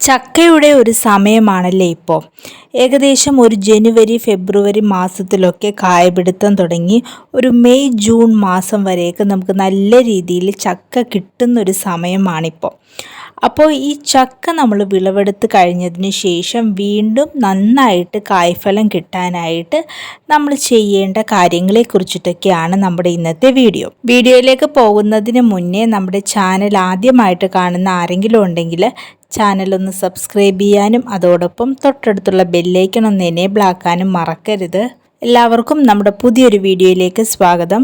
ചക്കയുടെ ഒരു സമയമാണല്ലേ ഇപ്പോൾ ഏകദേശം ഒരു ജനുവരി ഫെബ്രുവരി മാസത്തിലൊക്കെ കായപിടുത്തം തുടങ്ങി ഒരു മെയ് ജൂൺ മാസം വരെയൊക്കെ നമുക്ക് നല്ല രീതിയിൽ ചക്ക കിട്ടുന്നൊരു സമയമാണിപ്പോൾ അപ്പോൾ ഈ ചക്ക നമ്മൾ വിളവെടുത്ത് കഴിഞ്ഞതിന് ശേഷം വീണ്ടും നന്നായിട്ട് കായ്ഫലം കിട്ടാനായിട്ട് നമ്മൾ ചെയ്യേണ്ട കാര്യങ്ങളെ കുറിച്ചിട്ടൊക്കെയാണ് നമ്മുടെ ഇന്നത്തെ വീഡിയോ. വീഡിയോയിലേക്ക് പോകുന്നതിന് മുന്നേ നമ്മുടെ ചാനൽ ആദ്യമായിട്ട് കാണുന്ന ആരെങ്കിലും ഉണ്ടെങ്കിൽ ചാനൽ ഒന്ന് സബ്സ്ക്രൈബ് ചെയ്യാനും അതോടൊപ്പം തൊട്ടടുത്തുള്ള ബെല്ലൈക്കൺ ഒന്ന് എനേബിൾ ആക്കാനും മറക്കരുത്. എല്ലാവർക്കും നമ്മുടെ പുതിയൊരു വീഡിയോയിലേക്ക് സ്വാഗതം.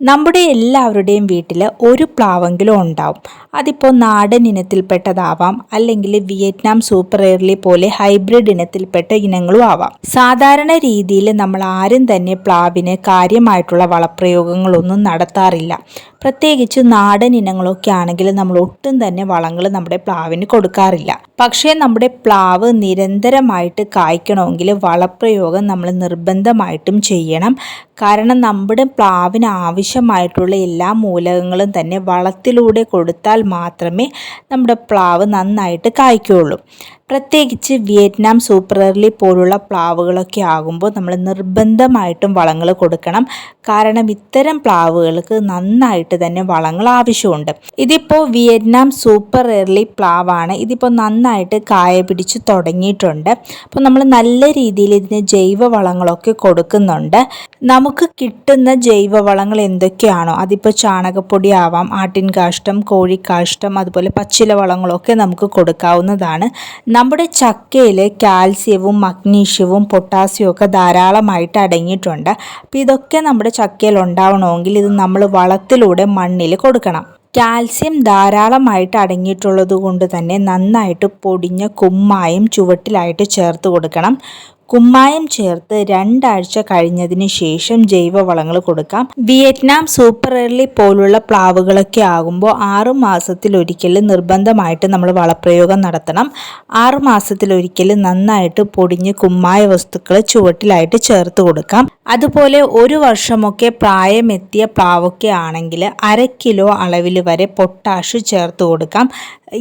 നമ്മുടെ എല്ലാവരുടെയും വീട്ടിൽ ഒരു പ്ലാവെങ്കിലും ഉണ്ടാവും. അതിപ്പോൾ നാടൻ ഇനത്തിൽപ്പെട്ടതാവാം അല്ലെങ്കിൽ വിയറ്റ്നാം സൂപ്പർ എയർലി പോലെ ഹൈബ്രിഡ് ഇനത്തിൽപ്പെട്ട ഇനങ്ങളും ആവാം. സാധാരണ രീതിയിൽ നമ്മൾ ആരും തന്നെ പ്ലാവിന് കാര്യമായിട്ടുള്ള വളപ്രയോഗങ്ങളൊന്നും നടത്താറില്ല. പ്രത്യേകിച്ച് നാടൻ ഇനങ്ങളൊക്കെ ആണെങ്കിൽ നമ്മൾ ഒട്ടും തന്നെ വളങ്ങൾ നമ്മുടെ പ്ലാവിന് കൊടുക്കാറില്ല. പക്ഷേ നമ്മുടെ പ്ലാവ് നിരന്തരമായിട്ട് കായ്ക്കണമെങ്കിൽ വളപ്രയോഗം നമ്മൾ നിർബന്ധമായിട്ടും ചെയ്യണം. കാരണം നമ്മുടെ പ്ലാവിന് ആവശ്യമായിട്ടുള്ള എല്ലാ മൂലകങ്ങളും തന്നെ വളത്തിലൂടെ കൊടുത്താൽ മാത്രമേ നമ്മുടെ പ്ലാവ് നന്നായിട്ട് കായ്ക്കുകയുള്ളൂ പ്രത്യേകിച്ച് വിയറ്റ്നാം സൂപ്പർ എർലി പോലുള്ള പ്ലാവുകളൊക്കെ ആകുമ്പോൾ നമ്മൾ നിർബന്ധമായിട്ടും വളങ്ങൾ കൊടുക്കണം. കാരണം ഇത്തരം പ്ലാവുകൾക്ക് നന്നായിട്ട് തന്നെ വളങ്ങൾ ആവശ്യമുണ്ട്. ഇതിപ്പോൾ വിയറ്റ്നാം സൂപ്പർ എർലി പ്ലാവാണ്. ഇതിപ്പോൾ നന്നായിട്ട് കായ പിടിച്ച് തുടങ്ങിയിട്ടുണ്ട്. അപ്പോൾ നമ്മൾ നല്ല രീതിയിൽ ഇതിന് ജൈവ വളങ്ങളൊക്കെ കൊടുക്കുന്നുണ്ട്. നമുക്ക് കിട്ടുന്ന ജൈവ വളങ്ങൾ എന്തൊക്കെയാണോ? അതിപ്പോൾ ചാണകപ്പൊടി ആവാം ആട്ടിൻ കാഷ്ടം കോഴിക്കാഷ്ടം അതുപോലെ പച്ചില വളങ്ങളൊക്കെ നമുക്ക് കൊടുക്കാവുന്നതാണ്. നമ്മുടെ ചക്കയിൽ കാൽസ്യവും മഗ്നീഷ്യവും പൊട്ടാസ്യവും ഒക്കെ ധാരാളമായിട്ട് അടങ്ങിയിട്ടുണ്ട്. അപ്പോൾ ഇതൊക്കെ നമ്മുടെ ചക്കയിൽ ഉണ്ടാവണമെങ്കിൽ ഇത് നമ്മൾ വളത്തിലൂടെ മണ്ണിൽ കൊടുക്കണം. കാൽസ്യം ധാരാളമായിട്ട് അടങ്ങിയിട്ടുള്ളത് കൊണ്ട് തന്നെ നന്നായിട്ട് പൊടിഞ്ഞ കുമ്മായും ചുവട്ടിലായിട്ട് ചേർത്ത് കൊടുക്കണം. കുമ്മായം ചേർത്ത് രണ്ടാഴ്ച കഴിഞ്ഞതിന് ശേഷം ജൈവവളങ്ങൾ കൊടുക്കാം. വിയറ്റ്നാം സൂപ്പർ എർലി പോലുള്ള പ്ലാവുകളൊക്കെ ആകുമ്പോൾ ആറു മാസത്തിലൊരിക്കൽ നിർബന്ധമായിട്ട് നമ്മൾ വളപ്രയോഗം നടത്തണം. ആറു മാസത്തിലൊരിക്കൽ നന്നായിട്ട് പൊടിഞ്ഞ് കുമ്മായ വസ്തുക്കൾ ചുവട്ടിലായിട്ട് ചേർത്ത് കൊടുക്കാം. അതുപോലെ ഒരു വർഷമൊക്കെ പ്രായമെത്തിയ പ്ലാവൊക്കെ ആണെങ്കിൽ അര കിലോ അളവിൽ വരെ പൊട്ടാഷ് ചേർത്ത് കൊടുക്കാം.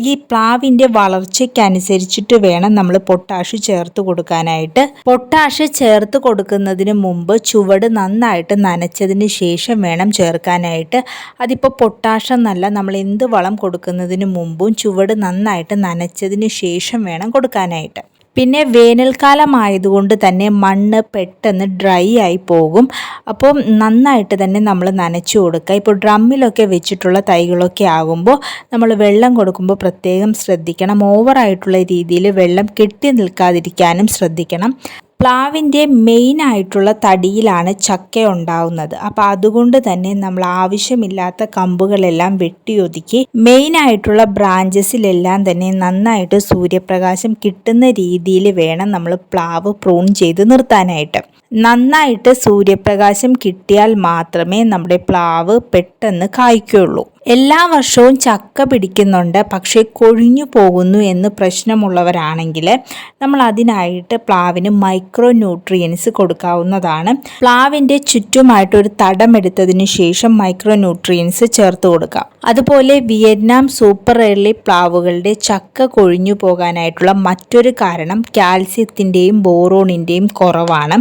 ഈ പ്ലാവിന്റെ വളർച്ചയ്ക്കനുസരിച്ചിട്ട് വേണം നമ്മൾ പൊട്ടാഷ് ചേർത്ത് കൊടുക്കാനായിട്ട്. പൊട്ടാഷ് ചേർത്ത് കൊടുക്കുന്നതിന് മുമ്പ് ചുവട് നന്നായിട്ട് നനച്ചതിന് ശേഷം വേണം ചേർക്കാനായിട്ട്. അതിപ്പോൾ പൊട്ടാഷ് എന്നല്ല നമ്മൾ എന്ത് വളം കൊടുക്കുന്നതിന് മുമ്പും ചുവട് നന്നായിട്ട് നനച്ചതിന് ശേഷം വേണം കൊടുക്കാനായിട്ട്. പിന്നെ വേനൽക്കാലമായതുകൊണ്ട് തന്നെ മണ്ണ് പെട്ടെന്ന് ഡ്രൈ ആയി പോകും. അപ്പോൾ നന്നായിട്ട് തന്നെ നമ്മൾ നനച്ചു കൊടുക്കുക. ഇപ്പോൾ ഡ്രമ്മിലൊക്കെ വെച്ചിട്ടുള്ള തൈകളൊക്കെ ആകുമ്പോൾ നമ്മൾ വെള്ളം കൊടുക്കുമ്പോൾ പ്രത്യേകം ശ്രദ്ധിക്കണം. ഓവറായിട്ടുള്ള രീതിയിൽ വെള്ളം കെട്ടി നിൽക്കാതിരിക്കാനും ശ്രദ്ധിക്കണം. പ്ലാവിന്റെ മെയിൻ ആയിട്ടുള്ള തടിയിലാണ് ചക്ക ഉണ്ടാവുന്നത് അപ്പോൾ അതുകൊണ്ട് തന്നെ നമ്മൾ ആവശ്യമില്ലാത്ത കമ്പുകളെല്ലാം വെട്ടിയൊതുക്കി മെയിൻ ആയിട്ടുള്ള ബ്രാഞ്ചസിലെല്ലാം തന്നെ നന്നായിട്ട് സൂര്യപ്രകാശം കിട്ടുന്ന രീതിയിൽ വേണം നമ്മൾ പ്ലാവ് പ്രൂൺ ചെയ്ത് നിർത്താനായിട്ട്. നന്നായിട്ട് സൂര്യപ്രകാശം കിട്ടിയാൽ മാത്രമേ നമ്മുടെ പ്ലാവ് പെട്ടെന്ന് കായ്ക്കുള്ളൂ എല്ലാ വർഷവും ചക്ക പിടിക്കുന്നുണ്ട്. പക്ഷേ കൊഴിഞ്ഞു പോകുന്നു എന്ന് പ്രശ്നമുള്ളവരാണെങ്കിൽ നമ്മൾ അതിനായിട്ട് പ്ലാവിന് മൈക്രോ ന്യൂട്രിയൻസ് കൊടുക്കാവുന്നതാണ്. പ്ലാവിന്റെ ചുറ്റുമായിട്ട് ഒരു തടമെടുത്തതിന് ശേഷം മൈക്രോ ന്യൂട്രിയൻസ് ചേർത്ത് കൊടുക്കാം. അതുപോലെ വിയറ്റ്നാം സൂപ്പർ എർലി പ്ലാവുകളുടെ ചക്ക കൊഴിഞ്ഞു പോകാനായിട്ടുള്ള മറ്റൊരു കാരണം കാൽസ്യത്തിന്റെയും ബോറോണിന്റെയും കുറവാണ്.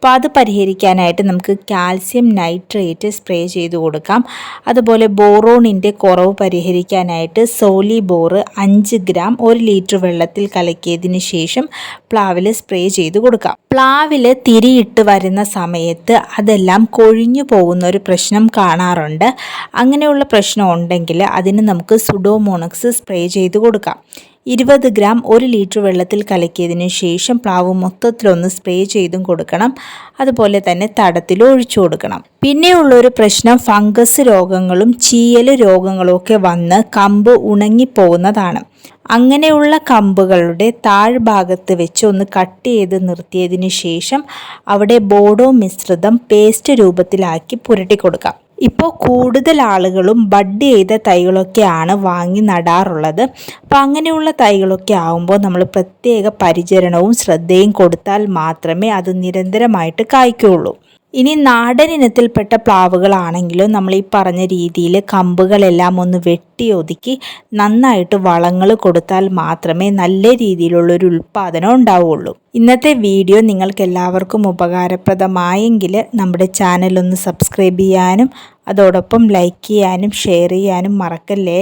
അപ്പോൾ അത് പരിഹരിക്കാനായിട്ട് നമുക്ക് കാൽസ്യം നൈട്രേറ്റ് സ്പ്രേ ചെയ്ത് കൊടുക്കാം. അതുപോലെ ബോറോണിന്റെ കുറവ് പരിഹരിക്കാനായിട്ട് സോലി ബോറ് അഞ്ച് ഗ്രാം ഒരു ലിറ്റർ വെള്ളത്തിൽ കലക്കിയതിന് ശേഷം പ്ലാവിൽ സ്പ്രേ ചെയ്ത് കൊടുക്കാം. പ്ലാവിൽ തിരിയിട്ട് വരുന്ന സമയത്ത് അതെല്ലാം കൊഴിഞ്ഞു പോകുന്ന ഒരു പ്രശ്നം കാണാറുണ്ട്. അങ്ങനെയുള്ള പ്രശ്നം ഉണ്ടെങ്കിൽ അതിന് നമുക്ക് സുഡോമോണക്സ് സ്പ്രേ ചെയ്ത് കൊടുക്കാം. ഇരുപത് ഗ്രാം ഒരു ലിറ്റർ വെള്ളത്തിൽ കലക്കിയതിനു ശേഷം പ്ലാവ് മൊത്തത്തിലൊന്ന് സ്പ്രേ ചെയ്തും കൊടുക്കണം. അതുപോലെ തന്നെ തടത്തിൽ ഒഴിച്ചു കൊടുക്കണം. പിന്നെയുള്ളൊരു പ്രശ്നം ഫംഗസ് രോഗങ്ങളും ചീയൽ രോഗങ്ങളും ഒക്കെ വന്ന് കമ്പ് ഉണങ്ങിപ്പോകുന്നതാണ്. അങ്ങനെയുള്ള കമ്പുകളുടെ താഴ്ഭാഗത്ത് വെച്ച് ഒന്ന് കട്ട് ചെയ്ത് നിർത്തിയതിന് ശേഷം അവിടെ ബോഡോ മിശ്രിതം പേസ്റ്റ് രൂപത്തിലാക്കി പുരട്ടി കൊടുക്കാം. ഇപ്പോൾ കൂടുതൽ ആളുകളും ബഡ് ചെയ്ത തൈകളൊക്കെയാണ് വാങ്ങി നടാറുള്ളത്. അപ്പോൾ അങ്ങനെയുള്ള തൈകളൊക്കെ ആകുമ്പോൾ നമ്മൾ പ്രത്യേക പരിചരണവും ശ്രദ്ധയും കൊടുത്താൽ മാത്രമേ അത് നിരന്തരമായിട്ട് കായ്ക്കുകയുള്ളൂ ഇനി നാടൻ ഇനത്തിൽപ്പെട്ട പ്ലാവുകളാണെങ്കിലും നമ്മൾ ഈ പറഞ്ഞ രീതിയിൽ കമ്പുകളെല്ലാം ഒന്ന് വെട്ടി ഒതുക്കി നന്നായിട്ട് വളങ്ങൾ കൊടുത്താൽ മാത്രമേ നല്ല രീതിയിലുള്ളൊരു ഉൽപ്പാദനം ഉണ്ടാവുകയുള്ളൂ ഇന്നത്തെ വീഡിയോ നിങ്ങൾക്ക് എല്ലാവർക്കും ഉപകാരപ്രദമായെങ്കിൽ നമ്മുടെ ചാനൽ ഒന്ന് സബ്സ്ക്രൈബ് ചെയ്യാനും അതോടൊപ്പം ലൈക്ക് ചെയ്യാനും ഷെയർ ചെയ്യാനും മറക്കല്ലേ?